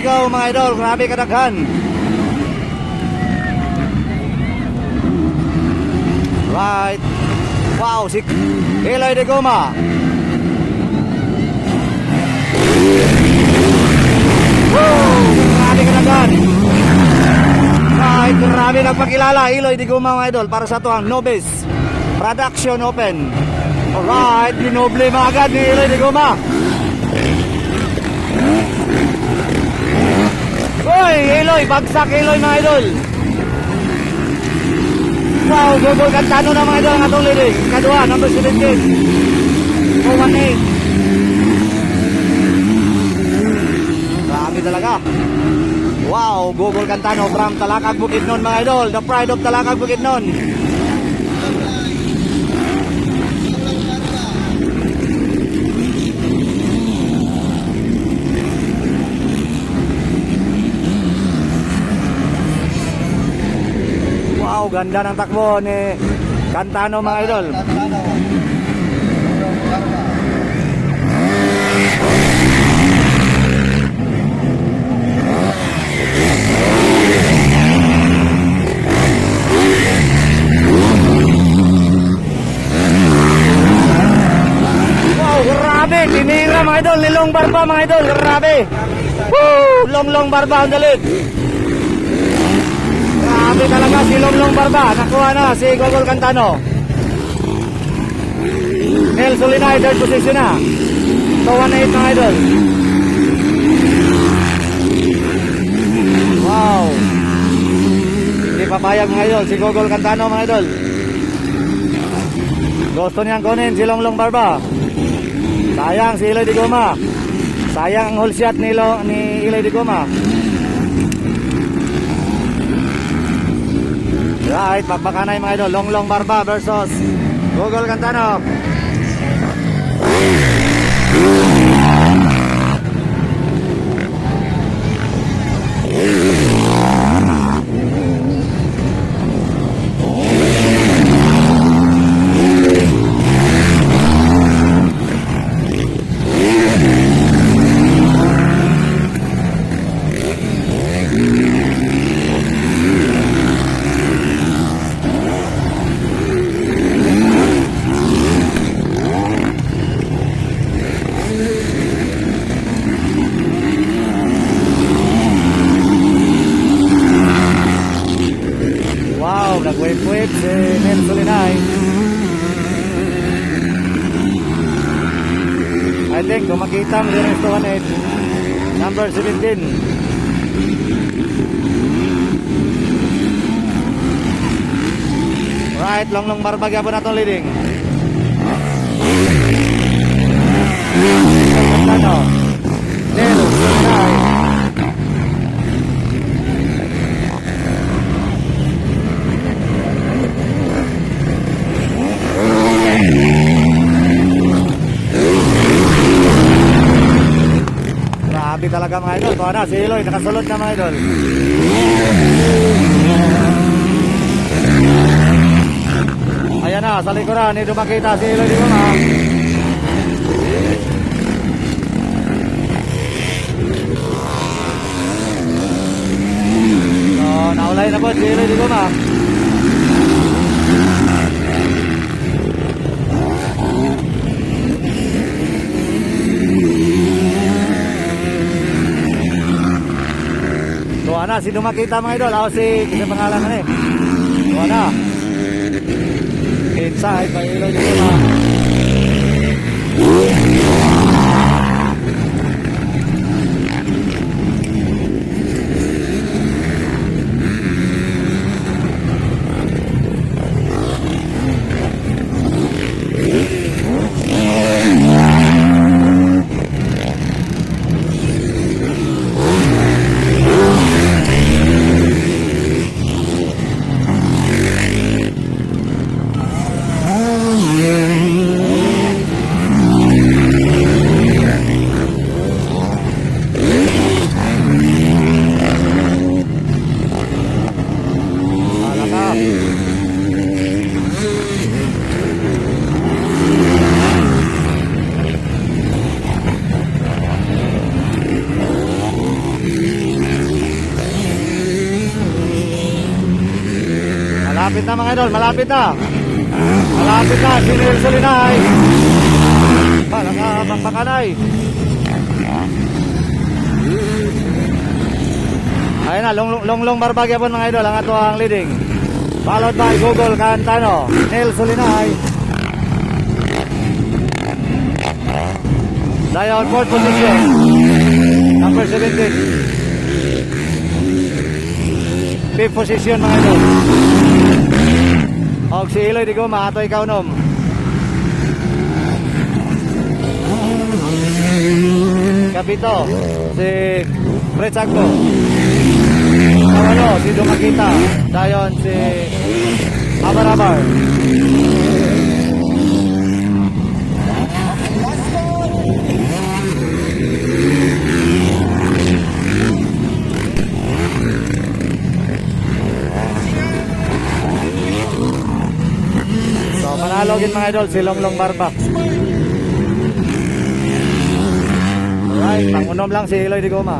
go mga idol. Grabe kadaghan. Right. Wow, si Eloy de Goma. Woo! Grabe kadaghan. Right, grabe nagpakilala. Eloy de Goma mga idol para sa tuwang Nobis Production Open. Alright, dinoble mga agad ni Eloy de Goma. Hoy, Eloy, bagsak Eloy mga idol. Wow, gugol kantano na mga idol ang atong lirik. Kadua, number 17. 418. Grabe talaga. Wow, Google Cantano from Talakag Bukidnon mga idol. The pride of Talakag Bukidnon. Ganda ng takbo ni Cantano mga idol. Grabe! Tinira mga idol, nilong barba mga idol, grabe! Woo! Long long barba ang dalit! Grabe talaga si Long Long Barba. Nakuha na si Gogol Cantano. Nel Solinay, third position na. So, 1-8 mga idol. Wow. Hindi papayag mga idol. Si Gogol Cantano mga idol. Gusto niyang kunin si Long Long Barba. Sayang si Iloy Di Goma. Sayang ang whole shot ni, Lo, ni Iloy Di Goma. Right, pagbakanay mga idol. Long Long Barba versus Google Cantano. Wow, nagwait-wait si Nel Solinay. I think kung makita mo din ito 18, number 17. Right, long long barbag po na itong leading. Ano? Nel Solinay. Grabe talaga mga idol. Tuwa na, si Eloy, nakasulot na mga idol. Ayan na, sa likuran, hindi makita si Eloy di ba ma? So, naulay na po si Eloy di ba ma? Sino makita mga idol? Ako si, kasi pangalan na eh. Tuwa na. Inside, may ilaw dito na. Malapit na mga idol, malapit na. Malapit na, si Nelson Linay. Pa, nakabangbakanay. Ayun na, long, long, long barbagya po mga idol, ang ato ang leading. Followed by Google Cantano, Nelson Linay. Dayon, fourth position. Number 17. Fifth position mga idol. Og si Iloy di ko maato ikaw nom. Kapito, si Fred Sagbo. Kawalo, si Dumakita. Dayon si Abarabar. So, manalo gin mga idol, si Longlong Barba. Alright, pangunom lang si Eloy Di Goma.